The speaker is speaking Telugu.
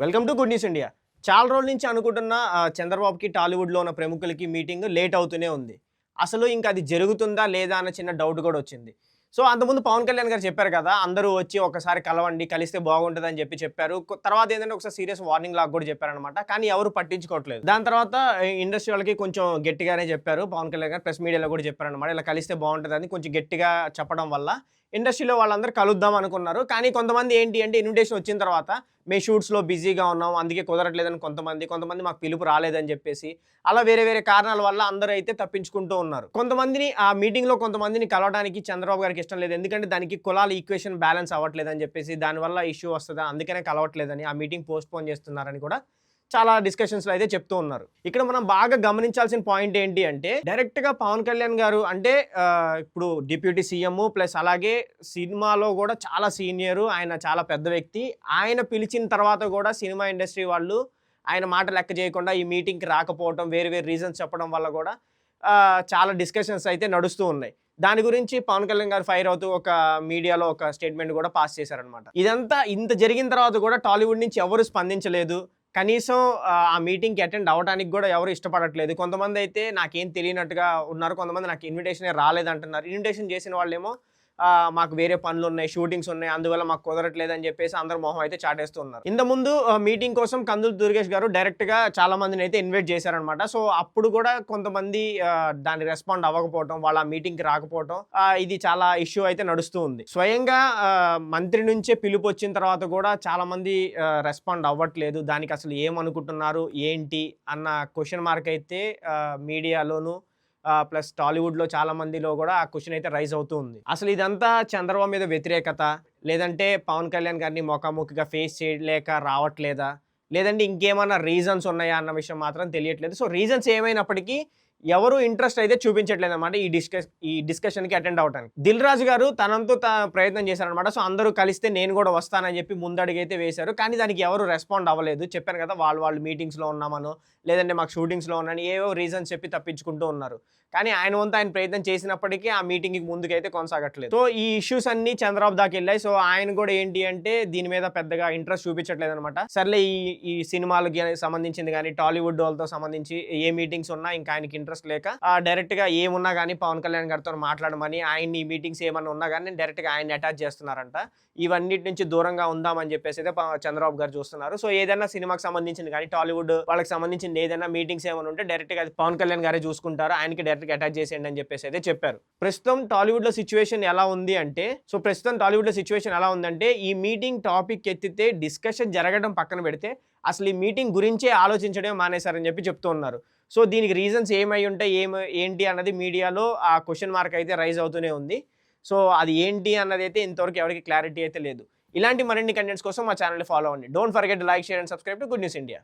Welcome to good news India చాలా రోజుల నుంచి అనుకుంటున్న చంద్రబాబుకి టాలీవుడ్లో ఉన్న ప్రముఖులకి మీటింగ్ లేట్ అవుతూనే ఉంది. అసలు ఇంకా అది జరుగుతుందా లేదా అన్న చిన్న డౌట్ కూడా వచ్చింది. సో అంతకుముందు పవన్ కళ్యాణ్ గారు చెప్పారు కదా అందరూ వచ్చి ఒకసారి కలవండి కలిస్తే బాగుంటుంది అని చెప్పి చెప్పారు. తర్వాత ఏంటంటే ఒకసారి సీరియస్ వార్నింగ్ లాగా కూడా చెప్పారనమాట కానీ ఎవరు పట్టించుకోవట్లేదు. దాని తర్వాత ఇండస్ట్రీ వాళ్ళకి కొంచెం గట్టిగానే చెప్పారు. పవన్ కళ్యాణ్ గారు ప్రెస్ మీడియాలో కూడా చెప్పారనమాట ఇలా కలిస్తే బాగుంటుంది అని కొంచెం గట్టిగా చెప్పడం వల్ల ఇండస్ట్రీలో వాళ్ళందరూ కలుద్దాం అనుకున్నారు. కానీ కొంతమంది ఏంటి అంటే ఇన్విటేషన్ వచ్చిన తర్వాత మేము షూట్స్లో బిజీగా ఉన్నాం అందుకే కుదరట్లేదని కొంతమంది కొంతమంది మాకు పిలుపు రాలేదని చెప్పేసి అలా వేరే వేరే కారణాల వల్ల అందరూ అయితే తప్పించుకుంటూ ఉన్నారు. కొంతమందిని ఆ మీటింగ్లో కొంతమందిని కలవడానికి చంద్రబాబు గారికి ఇష్టం లేదు. ఎందుకంటే దానికి కులాల ఈక్వేషన్ బ్యాలెన్స్ అవ్వట్లేదని చెప్పేసి దానివల్ల ఇష్యూ వస్తుందా అందుకనే కలవట్లేదని ఆ మీటింగ్ పోస్ట్పోన్ చేస్తున్నారని కూడా చాలా డిస్కషన్స్లో అయితే చెప్తూ ఉన్నారు. ఇక్కడ మనం బాగా గమనించాల్సిన పాయింట్ ఏంటి అంటే డైరెక్ట్గా పవన్ కళ్యాణ్ గారు అంటే ఇప్పుడు డిప్యూటీ సీఎం ప్లస్ అలాగే సినిమాలో కూడా చాలా సీనియర్ ఆయన చాలా పెద్ద వ్యక్తి. ఆయన పిలిచిన తర్వాత కూడా సినిమా ఇండస్ట్రీ వాళ్ళు ఆయన మాట లెక్క చేయకుండా ఈ మీటింగ్కి రాకపోవడం వేరు వేరు రీజన్స్ చెప్పడం వల్ల కూడా చాలా డిస్కషన్స్ అయితే నడుస్తూ ఉన్నాయి. దాని గురించి పవన్ కళ్యాణ్ గారు ఫైర్ అవుతూ ఒక మీడియాలో ఒక స్టేట్మెంట్ కూడా పాస్ చేశారనమాట ఇదంతా ఇంత జరిగిన తర్వాత కూడా టాలీవుడ్ నుంచి ఎవరు స్పందించలేదు. కనీసం ఆ, మీటింగ్కి అటెండ్ అవ్వడానికి కూడా ఎవరు ఇష్టపడట్లేదు. కొంతమంది అయితే నాకేం తెలియనట్టుగా ఉన్నారు. కొంతమంది నాకు ఇన్విటేషన్ రాలేదంటున్నారు. ఇన్విటేషన్ చేసిన వాళ్ళేమో మాకు వేరే పనులు ఉన్నాయి షూటింగ్స్ ఉన్నాయి అందువల్ల మాకు కుదరట్లేదు అని చెప్పేసి అందరు మొహం అయితే చాటేస్తున్నారు ఇంత ముందు మీటింగ్ కోసం కందులు దుర్గేష్ గారు డైరెక్ట్గా చాలా మందిని అయితే ఇన్వైట్ చేశారనమాట సో అప్పుడు కూడా కొంతమంది దాని రెస్పాండ్ అవ్వకపోవటం వాళ్ళ మీటింగ్కి రాకపోవటం ఇది చాలా ఇష్యూ అయితే నడుస్తూ ఉంది. స్వయంగా మంత్రి నుంచే పిలుపు వచ్చిన తర్వాత కూడా చాలా మంది రెస్పాండ్ అవ్వట్లేదు. దానికి అసలు ఏమనుకుంటున్నారు ఏంటి అన్న క్వశ్చన్ మార్క్ అయితే మీడియాలోనూ ప్లస్ టాలీవుడ్లో చాలా మందిలో కూడా ఆ క్వశ్చన్ అయితే రైజ్ అవుతూ ఉంది. అసలు ఇదంతా చంద్రబాబు మీద వ్యతిరేకత? లేదంటే పవన్ కళ్యాణ్ గారిని ముఖాముఖిగా ఫేస్ చేయలేక రావట్లేదా? లేదంటే ఇంకేమైనా రీజన్స్ ఉన్నాయా అన్న విషయం మాత్రం తెలియట్లేదు. సో రీజన్స్ ఏమైనప్పటికీ ఎవరు ఇంట్రెస్ట్ అయితే చూపించట్లేదు అనమాట ఈ డిస్కస్ ఈ డిస్కషన్కి అటెండ్ అవడానికి దిల్ రాజు గారు తనంతో ప్రయత్నం చేశారనమాట సో అందరూ కలిస్తే నేను కూడా వస్తానని చెప్పి ముందడుగైతే వేశారు. కానీ దానికి ఎవరు రెస్పాండ్ అవ్వలేదు. చెప్పాను కదా వాళ్ళు వాళ్ళు మీటింగ్స్లో ఉన్నామను లేదంటే మాకు షూటింగ్స్లో ఉన్నాను ఏవో రీజన్స్ చెప్పి తప్పించుకుంటూ ఉన్నారు. కానీ ఆయన వంతు ఆయన ప్రయత్నం చేసినప్పటికీ ఆ మీటింగ్కి ముందుకైతే కొనసాగట్లేదు. సో ఈ ఇష్యూస్ అన్ని చంద్రబాబు దాకా వెళ్ళాయి. సో ఆయన కూడా ఏంటి అంటే దీని మీద పెద్దగా ఇంట్రెస్ట్ చూపించట్లేదు అనమాట సర్లే ఈ ఈ సినిమాలకి సంబంధించింది కానీ టాలీవుడ్ వాళ్ళతో సంబంధించి ఏ మీటింగ్స్ ఉన్నా ఇంకా ఆయనకి ఇంట్రెస్ట్ లేక డైరెక్ట్గా ఏమున్నా కానీ పవన్ కళ్యాణ్ గారితో మాట్లాడమని ఆయన ఈ మీటింగ్స్ ఏమన్నా ఉన్నా కానీ డైరెక్ట్గా ఆయన అటాచ్ చేస్తున్నారంట. ఇవన్నిటి నుంచి దూరంగా ఉందామని చెప్పేసి అయితే చంద్రబాబు గారు చూస్తున్నారు. సో ఏదైనా సినిమాకి సంబంధించింది కానీ టాలీవుడ్ వాళ్ళకి సంబంధించింది ఏదైనా మీటింగ్స్ ఏమైనా ఉంటే డైరెక్ట్గా అది పవన్ కళ్యాణ్ గారే చూసుకుంటారు. ఆయనకి డైరెక్ట్గా అటాచ్ చేసేయండి అని చెప్పేసి అయితే చెప్పారు. ప్రస్తుతం టాలీవుడ్లో సిచ్యువేషన్ ఎలా ఉంది అంటే సో ప్రస్తుతం టాలీవుడ్లో సిచ్యువేషన్ ఎలా ఉందంటే ఈ మీటింగ్ టాపిక్ ఎత్తితే డిస్కషన్ జరగడం పక్కన పెడితే అసలు ఈ మీటింగ్ గురించే ఆలోచించడమే మానేశారని చెప్పి చెప్తూ ఉన్నారు. సో దీనికి రీజన్స్ ఏమై ఉంటాయి ఏమి ఏంటి అన్నది మీడియాలో ఆ క్వశ్చన్ మార్క్ అయితే రైజ్ అవుతూనే ఉంది. సో అది ఏంటి అన్నది అయితే ఇంతవరకు ఎవరికి క్లారిటీ అయితే లేదు. ఇలాంటి మరిన్ని కంటెంట్స్ కోసం మా ఛానల్ ఫాలో అవ్వండి. Don't forget like share and subscribe to good news India.